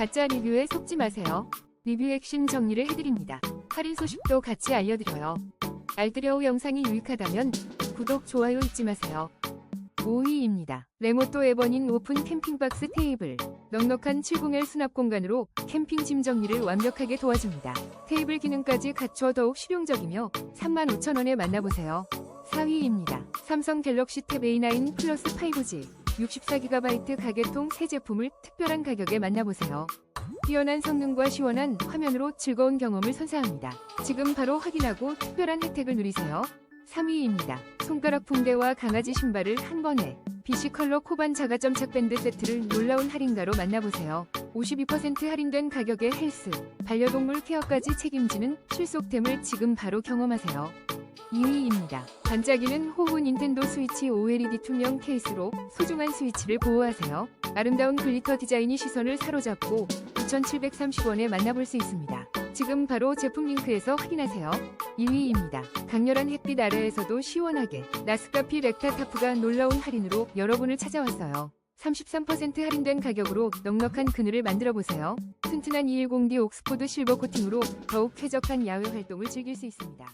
가짜 리뷰에 속지 마세요. 리뷰 핵심 정리를 해드립니다. 할인 소식도 같이 알려드려요. 알뜰여우 영상이 유익하다면 구독, 좋아요 잊지 마세요. 5위입니다. 레모또 에버닌 오픈 캠핑박스 테이블. 넉넉한 70L 수납 공간으로 캠핑 짐 정리를 완벽하게 도와줍니다. 테이블 기능까지 갖춰 더욱 실용적이며 35,000원에 만나보세요. 4위입니다. 삼성 갤럭시 탭 A9 플러스 5G 64GB 가게통 새 제품을 특별한 가격에 만나보세요. 뛰어난 성능과 시원한 화면으로 즐거운 경험을 선사합니다. 지금 바로 확인하고 특별한 혜택을 누리세요. 3위입니다. 손가락 붕대와 강아지 신발을 한 번에 BC 컬러 코반 자가점 착 밴드 세트를 놀라운 할인가로 만나보세요. 52% 할인된 가격에 헬스, 반려동물 케어까지 책임지는 실속템을 지금 바로 경험하세요. 2위입니다. 반짝이는 호우 닌텐도 스위치 OLED 투명 케이스로 소중한 스위치를 보호하세요. 아름다운 글리터 디자인이 시선을 사로잡고 2,730원에 만나볼 수 있습니다. 지금 바로 제품 링크에서 확인하세요. 1위입니다. 강렬한 햇빛 아래에서도 시원하게 나스카피 렉타타프가 놀라운 할인으로 여러분을 찾아왔어요. 33% 할인된 가격으로 넉넉한 그늘을 만들어 보세요. 튼튼한 210D 옥스포드 실버 코팅으로 더욱 쾌적한 야외 활동을 즐길 수 있습니다.